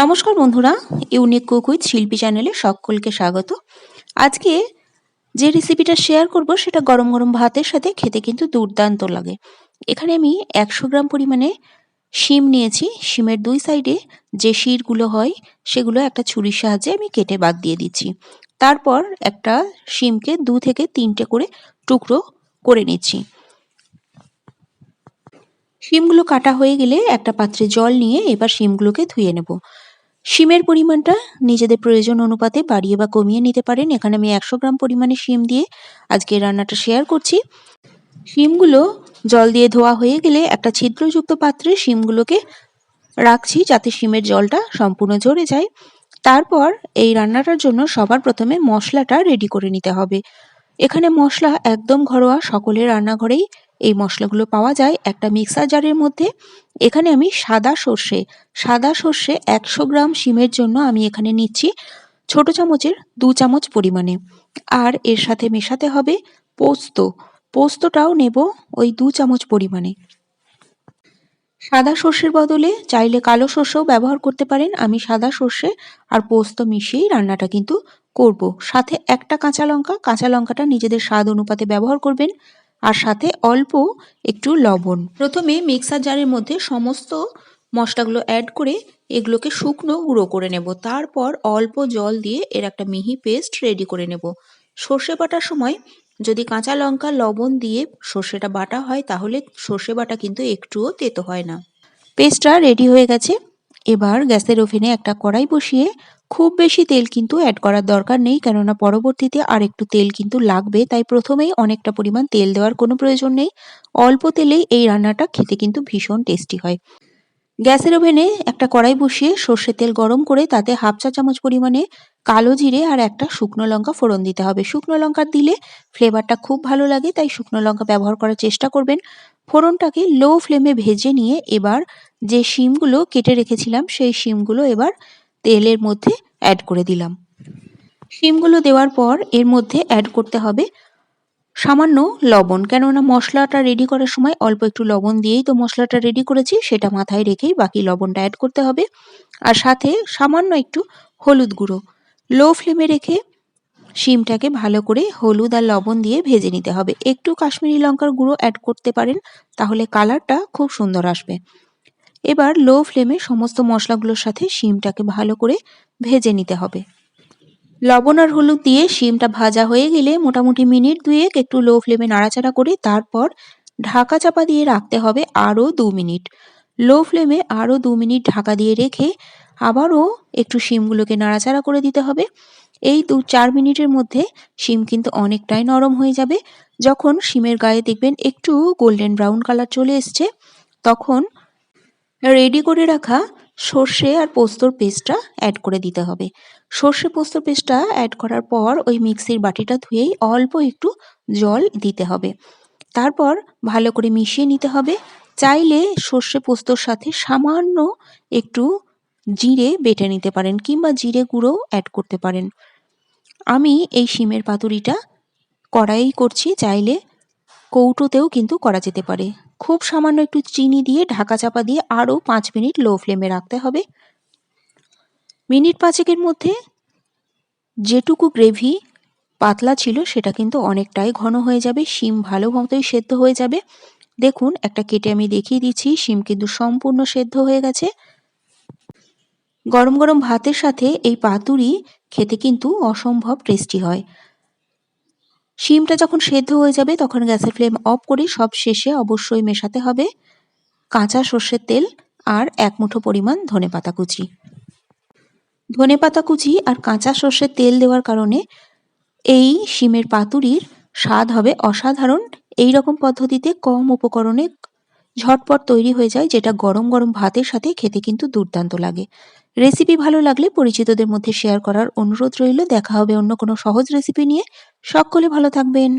নমস্কার বন্ধুরা, unique cook with শিল্পী চ্যানেলে সকলকে স্বাগত। আজকে যে রেসিপিটা শেয়ার করব সেটা গরম গরম ভাতের সাথে খেতে কিন্তু দুর্দান্ত লাগে। এখানে আমি একশো গ্রাম পরিমাণে শিম নিয়েছি। শিমের দুই সাইডে যে শিরগুলো হয়, সেগুলো একটা ছুরির সাহায্যে আমি কেটে বাদ দিয়ে দিচ্ছি। তারপর একটা শিমকে দু থেকে তিনটে করে টুকরো করে নিচ্ছি। শিমগুলো কাটা হয়ে গেলে একটা পাত্রে জল নিয়ে এবার শিমগুলোকে ধুয়ে নেব। শিমের পরিমাণটা নিজেদের প্রয়োজন অনুপাতে বাড়িয়ে বা কমিয়ে নিতে পারেন। এখানে আমি একশো গ্রাম পরিমাণে শিম দিয়ে আজকে রান্নাটা শেয়ার করছি। শিমগুলো জল দিয়ে ধোয়া হয়ে গেলে একটা ছিদ্রযুক্ত পাত্রে শিমগুলোকে রাখছি যাতে শিমের জলটা সম্পূর্ণ ঝরে যায়। তারপর এই রান্নাটার জন্য সবার প্রথমে মশলাটা রেডি করে নিতে হবে। এখানে মশলা একদম ঘরোয়া সকলের রান্নাঘরেই এই মশলাগুলো পাওয়া যায় একটা মিক্সার জারের মধ্যে। এখানে আমি সাদা সর্ষে সাদা সর্ষে একশো গ্রাম শিমের জন্য আমি এখানে নিচ্ছি ছোট চামচের দু চামচ পরিমাণে। আর এর সাথে মেশাতে হবে পোস্ত। পোস্তটাও নেব ওই দু চামচ পরিমাণে। সাদা সর্ষের বদলে চাইলে কালো সর্ষেও ব্যবহার করতে পারেন। আমি সাদা সর্ষে আর পোস্ত মিশিয়েই রান্নাটা কিন্তু করব। সাথে একটা কাঁচা লঙ্কা, কাঁচা লঙ্কাটা নিজেদের স্বাদ অনুপাতে ব্যবহার করবেন। আর সাথে অল্প একটু লবণ। প্রথমে মিক্সার জারের মধ্যে সমস্ত মশলাগুলো অ্যাড করে এগুলোকে শুকনো গুঁড়ো করে নেব। তারপর অল্প জল দিয়ে এর একটা মিহি পেস্ট রেডি করে নেব। সর্ষে বাটার সময় যদি কাঁচা লঙ্কা, লবণ দিয়ে সর্ষেটা বাটা হয়, তাহলে সর্ষে বাটা কিন্তু একটুও তেতো হয় না। পেস্টটা রেডি হয়ে গেছে। এবার গ্যাসের ওভেনে একটা কড়াই বসিয়ে খুব বেশি তেল কিন্তু অ্যাড করার দরকার নেই, কেননা পরবর্তীতে আর একটু তেল কিন্তু লাগবে, তাই প্রথমেই অনেকটা পরিমাণ তেল দেওয়ার কোনো প্রয়োজন নেই। অল্প তেলেই এই রান্নাটা খেতে কিন্তু ভীষণ টেস্টি হয়। গ্যাসের ওভেনে একটা কড়াই বসিয়ে সর্ষের তেল গরম করে তাতে হাফ চা চামচ পরিমাণে কালো জিরে আর একটা শুকনো লঙ্কা ফোড়ন দিতে হবে। শুকনো লঙ্কা দিলে ফ্লেভারটা খুব ভালো লাগে, তাই শুকনো লঙ্কা ব্যবহার করার চেষ্টা করবেন। ফোড়নটাকে লো ফ্লেমে ভেজে নিয়ে এবার যে শিমগুলো কেটে রেখেছিলাম, সেই শিমগুলো এবার তেলের মধ্যে অ্যাড করে দিলাম। শিমগুলো দেওয়ার পর এর মধ্যে অ্যাড করতে হবে সামান্য লবণ, কেননা মশলাটা রেডি করার সময় অল্প একটু লবণ দিয়েই তো মশলাটা রেডি করেছি, সেটা মাথায় রেখেই বাকি লবণটা অ্যাড করতে হবে। আর সাথে সামান্য একটু হলুদ গুঁড়ো লো ফ্লেমে রেখে শিমটাকে ভালো করে হলুদ আর লবণ দিয়ে ভেজে নিতে হবে। একটু কাশ্মীরি লঙ্কার গুঁড়ো অ্যাড করতে পারেন, তাহলে কালারটা খুব সুন্দর আসবে। এবার লো ফ্লেমে সমস্ত মশলাগুলোর সাথে শিমটাকে ভালো করে ভেজে নিতে হবে। লবণ আর হলুদ দিয়ে শিমটা ভাজা হয়ে গেলে মোটামুটি মিনিট দুয়েক একটু লো ফ্লেমে নাড়াচাড়া করে তারপর ঢাকা চাপা দিয়ে রাখতে হবে আরও দু মিনিট। লো ফ্লেমে আরও দু মিনিট ঢাকা দিয়ে রেখে আবারও একটু শিমগুলোকে নাড়াচাড়া করে দিতে হবে। এই দু চার মিনিটের মধ্যে শিম কিন্তু অনেকটাই নরম হয়ে যাবে। যখন শিমের গায়ে দেখবেন একটু গোল্ডেন ব্রাউন কালার চলে এসছে, তখন রেডি করে রাখা সর্ষে আর পোস্তর পেস্টটা অ্যাড করে দিতে হবে। সর্ষে পোস্তর পেস্টটা অ্যাড করার পর ওই মিক্সির বাটিটা ধুয়েই অল্প একটু জল দিতে হবে। তারপর ভালো করে মিশিয়ে নিতে হবে। চাইলে সর্ষে পোস্তর সাথে সামান্য একটু জিরে বেটে নিতে পারেন কিংবা জিরে গুঁড়ো অ্যাড করতে পারেন। আমি এই শিমের পাতুরিটা কড়াই করছি, চাইলে কৌটোতেও কিন্তু করা যেতে পারে। খুব সামান্য একটু চিনি দিয়ে ঢাকা চাপা দিয়ে আরও পাঁচ মিনিট লো ফ্লেমে রাখতে হবে। মিনিট পাঁচেকের মধ্যে যেটুকু গ্রেভি পাতলা ছিল সেটা কিন্তু অনেকটাই ঘন হয়ে যাবে, শিম ভালো মতোই সেদ্ধ হয়ে যাবে। দেখুন, একটা কেটে আমি দেখিয়ে দিচ্ছি, শিম কিন্তু সম্পূর্ণ সেদ্ধ হয়ে গেছে। গরম গরম ভাতের সাথে এই পাতুরি খেতে কিন্তু অসম্ভব টেস্টি হয়। শিমটা যখন সেদ্ধ হয়ে যাবে, তখন গ্যাসের ফ্লেম অফ করে সব শেষে অবশ্যই মেশাতে হবে কাঁচা সর্ষের তেল আর এক মুঠো পরিমাণ ধনে পাতা কুচি। ধনে পাতা কুচি আর কাঁচা সর্ষের তেল দেওয়ার কারণে এই শিমের পাতুরির স্বাদ হবে অসাধারণ। এই রকম পদ্ধতিতে কম উপকরণে ঝটপট তৈরি হয়ে যায় যেটা গরম গরম ভাতের সাথে খেতে কিন্তু দুর্দান্ত লাগে। রেসিপি ভালো লাগলে পরিচিতদের মধ্যে শেয়ার করার অনুরোধ রইল। দেখা হবে অন্য কোনো সহজ রেসিপি নিয়ে। সকলে ভালো থাকবেন।